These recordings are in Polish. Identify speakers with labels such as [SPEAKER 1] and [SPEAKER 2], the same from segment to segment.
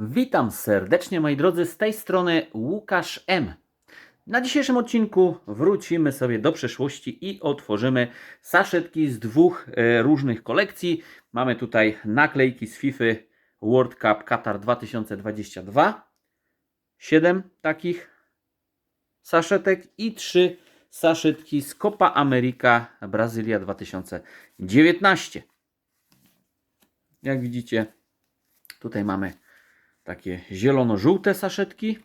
[SPEAKER 1] Witam serdecznie moi drodzy, z tej strony Łukasz M. Na dzisiejszym odcinku wrócimy sobie do przeszłości i otworzymy saszetki z dwóch e, różnych kolekcji. Mamy tutaj naklejki z FIFA World Cup Qatar 2022. 7 takich saszetek i 3 saszetki z Copa America Brazylia 2019. Jak widzicie, tutaj mamy takie zielono-żółte saszetki.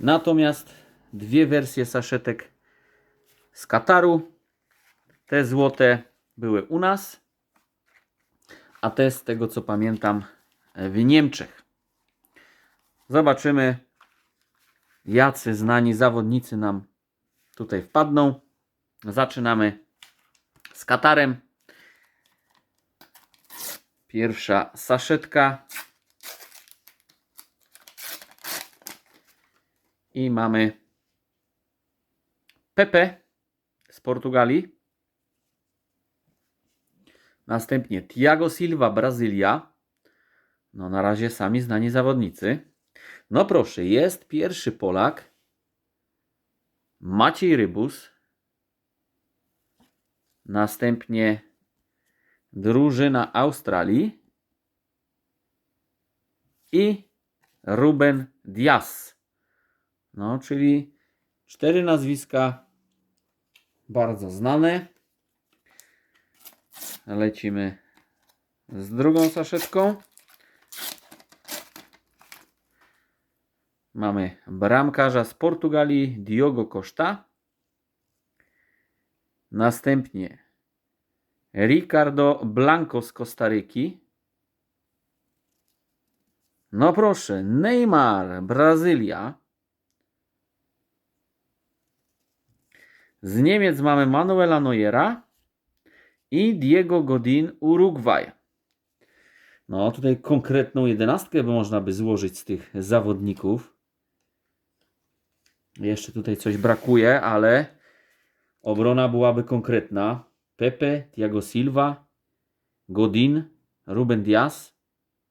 [SPEAKER 1] Natomiast dwie wersje saszetek z Kataru. Te złote były u nas, a te z tego co pamiętam w Niemczech. Zobaczymy, jacy znani zawodnicy nam tutaj wpadną. Zaczynamy z Katarem. Pierwsza saszetka. I mamy Pepe z Portugalii. Następnie Thiago Silva, Brazylia. No na razie sami znani zawodnicy. No proszę, jest pierwszy Polak. Maciej Rybus. Następnie drużyna Australii. I Ruben Diaz. No, czyli cztery nazwiska bardzo znane. Lecimy z drugą saszetką. Mamy bramkarza z Portugalii Diogo Costa. Następnie Ricardo Blanco z Kostaryki. No proszę, Neymar, Brazylia. Z Niemiec mamy Manuela Neuera i Diego Godin, Urugwaj. No, tutaj konkretną jedenastkę można by złożyć z tych zawodników. Jeszcze tutaj coś brakuje, ale obrona byłaby konkretna. Pepe, Thiago Silva, Godin, Ruben Diaz,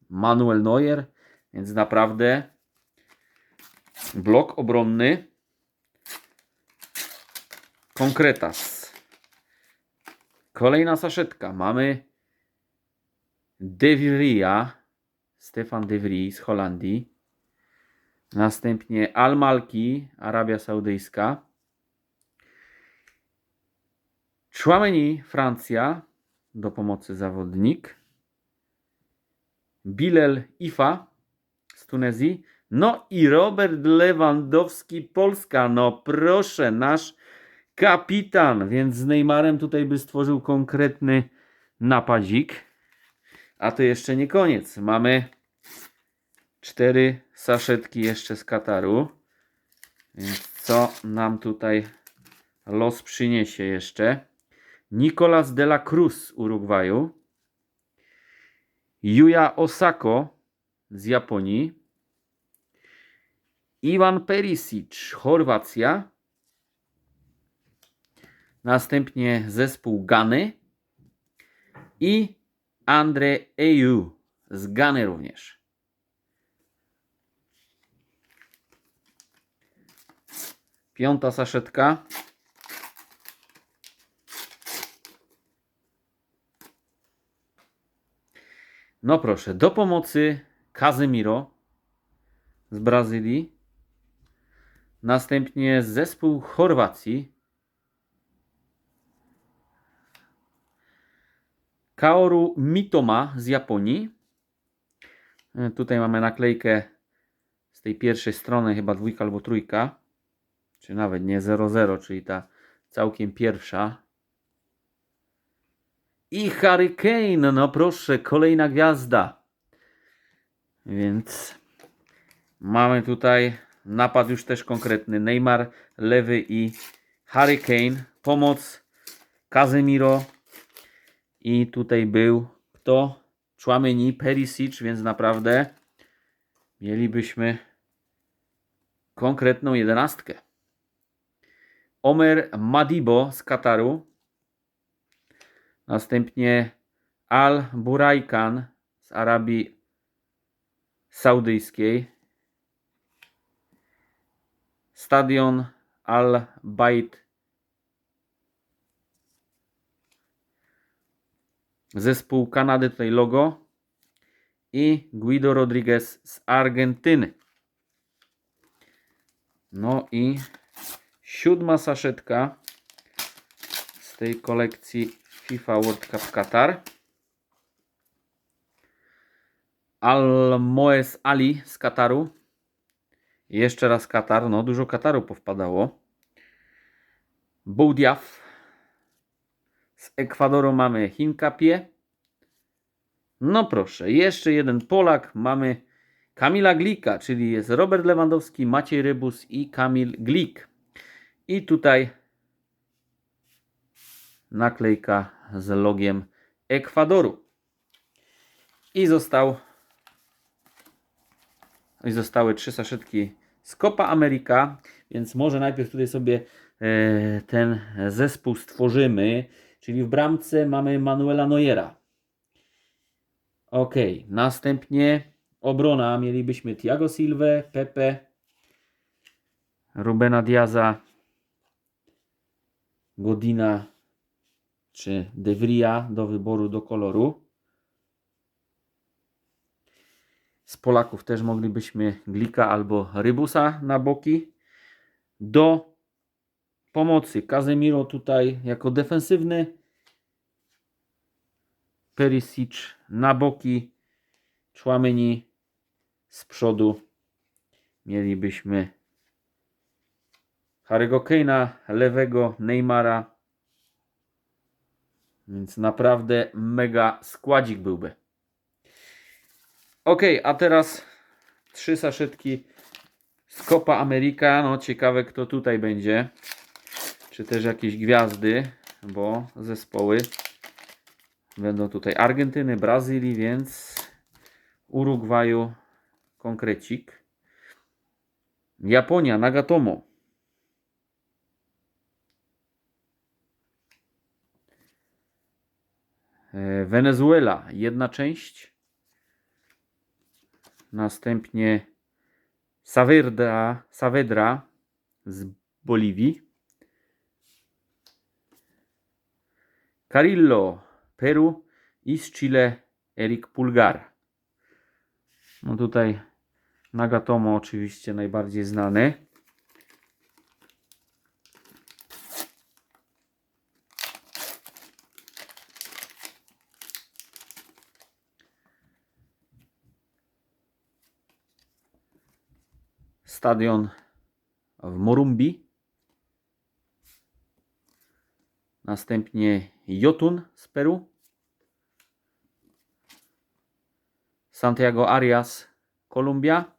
[SPEAKER 1] Manuel Neuer, więc naprawdę blok obronny Konkretas. Kolejna saszetka. Mamy De Vria, Stefan De Vries z Holandii. Następnie Al Malki, Arabia Saudyjska. Chouameni, Francja, do pomocy zawodnik. Bilal Ifa z Tunezji. No i Robert Lewandowski, Polska. No proszę, nasz kapitan, więc z Neymarem tutaj by stworzył konkretny napadzik. A to jeszcze nie koniec. Mamy cztery saszetki jeszcze z Kataru. Więc co nam tutaj los przyniesie jeszcze? Nicolas de la Cruz z Urugwaju. Yuya Osako z Japonii. Iwan Perisic, Chorwacja. Następnie zespół Gany i Andre Ayew z Gany również. Piąta saszetka. No proszę, do pomocy Casemiro z Brazylii. Następnie zespół Chorwacji. Kaoru Mitoma z Japonii. E, Tutaj mamy naklejkę z tej pierwszej strony, chyba dwójka albo trójka, czy nawet nie 00, czyli ta całkiem pierwsza. I Hurricane, no proszę, kolejna gwiazda. Więc mamy tutaj napad już też konkretny. Neymar, lewy i Hurricane. Pomoc Casemiro. I tutaj był kto? Chouameni, Perisic, więc naprawdę mielibyśmy konkretną jedenastkę. Omer Madibo z Kataru. Następnie Al Buraikan z Arabii saudyjskiej. Stadion Al Bait. Zespół Kanady, tutaj logo. I Guido Rodriguez z Argentyny. No i siódma saszetka z tej kolekcji FIFA World Cup Qatar. Al Moes Ali z Kataru. Jeszcze raz Katar, no dużo Kataru powpadało. Boudiaf. Z Ekwadoru mamy Hinkapie. No proszę, jeszcze jeden Polak. Mamy Kamila Glika, czyli jest Robert Lewandowski, Maciej Rybus i Kamil Glik. I tutaj naklejka z logiem Ekwadoru. I został i zostały trzy saszetki z Copa America, więc może najpierw tutaj sobie e, ten zespół stworzymy, czyli w bramce mamy Manuela Neuera. Ok, następnie obrona mielibyśmy Thiago Silva, Pepe, Rubena Diaza, Godina czy De Vria do wyboru do koloru. Z Polaków też moglibyśmy Glika albo Rybusa na boki. Do pomocy Kazemiro tutaj jako defensywny. Perisic na boki. Chouameni z przodu. Mielibyśmy Harry'ego Kane'a, lewego Neymara. Więc naprawdę mega składzik byłby. Ok, a teraz trzy saszetki z Copa America. No ciekawe kto tutaj będzie. Czy też jakieś gwiazdy, bo zespoły będą tutaj Argentyny, Brazylii, więc Urugwaju konkrecik. Japonia, Nagatomo. E, Wenezuela, jedna część. Następnie Saavedra, Saavedra z Boliwii. Carillo, Peru i z Chile Erik Pulgar. No tutaj Nagatomo oczywiście najbardziej znany. Stadion w Morumbi. Następnie Jotun z Peru. Santiago Arias, Kolumbia.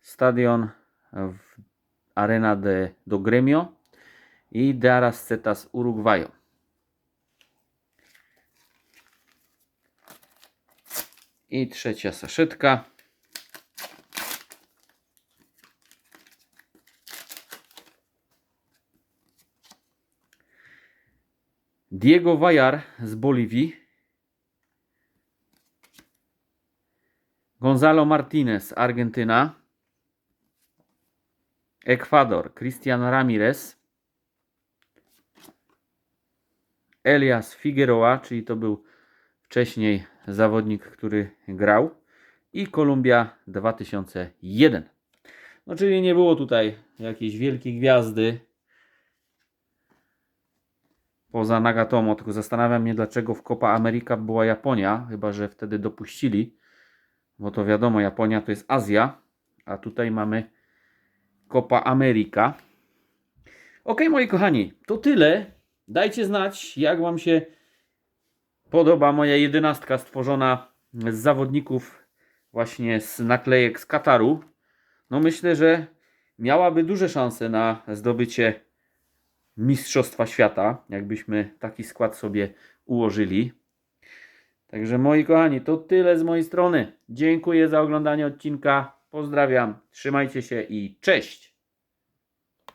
[SPEAKER 1] Stadion w Arena de do Gremio i de Arasceta z Urugwaju. I trzecia saszetka. Diego Vallar z Boliwii. Gonzalo Martinez, Argentyna. Ekwador, Cristian Ramirez. Elias Figueroa, czyli to był wcześniej zawodnik, który grał. I Kolumbia 2001. No, czyli nie było tutaj jakiejś wielkiej gwiazdy poza Nagatomo, tylko zastanawiam się, dlaczego w Copa America była Japonia, chyba że wtedy dopuścili, bo to wiadomo, Japonia to jest Azja, a tutaj mamy Copa America. Ok, moi kochani, to tyle. Dajcie znać, jak Wam się podoba moja jedenastka stworzona z zawodników właśnie z naklejek z Kataru. No myślę, że miałaby duże szanse na zdobycie Mistrzostwa Świata, jakbyśmy taki skład sobie ułożyli. Także moi kochani, to tyle z mojej strony. Dziękuję za oglądanie odcinka. Pozdrawiam, trzymajcie się i cześć!